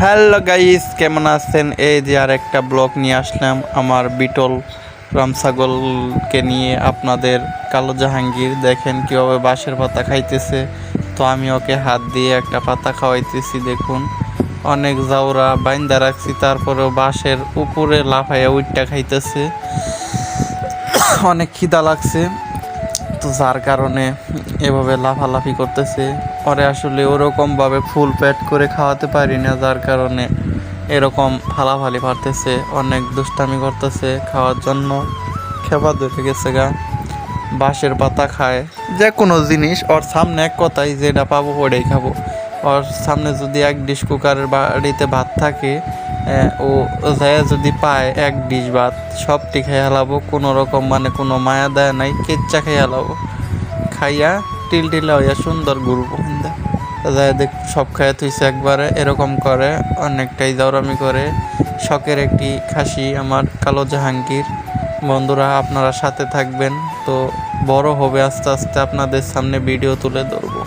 Hello guys, কেমন আছেন? এই যে আর একটা ব্লগ নিয়ে আসলাম আমার বিটল রামসাগলকে নিয়ে আপনাদের কালো জাহাঙ্গীর। দেখেন কীভাবে বাঁশের পাতা খাইতেছে। তো আমি ওকে হাত দিয়ে একটা পাতা খাওয়াইতেছি, দেখুন। অনেক জাউরা বাইন্দা রাখছি, তারপরেও বাঁশের উপরে লাফাইয়া উইটটা খাইতেছে। অনেক খিদা লাগছে। তো যার কারণে এভাবে লাফালাফি করতেছে। পরে আসলে ওরকমভাবে ফুল প্যাট করে খাওয়াতে পারি না, যার কারণে এরকম ফালাফালি পারতেছে অনেক দুষ্টামি করতেছে খাওয়ার জন্য। খেপা ধরে গেছে গা। বাঁশের পাতা খায়, যে কোনো জিনিস, ওর সামনে এক কথাই যেটা পাবো ওটাই খাব। ওর সামনে যদি এক ডিশ কুকারের বাড়িতে ভাত থাকে ও যায় যদি পায় এক ডিশ ভাত, সবটি খেয়ে হেলাবো, কোনো রকম মানে কোনো মায়া দেয় নাই কেচ্চা খেয়ে হেলাবো। খাইয়া টিল টিলা হইয়া সুন্দর ঘুরবো যায় দেখ, সব খাইয়া থুইছে একবারে, এরকম করে, অনেকটাই দৌড়ামি করে। শখের একটি খাসি আমার, কালো জাহাঙ্গীর। বন্ধুরা, আপনারা সাথে থাকবেন, তো বড় হবে আস্তে আস্তে আপনাদের সামনে ভিডিও তুলে ধরবো।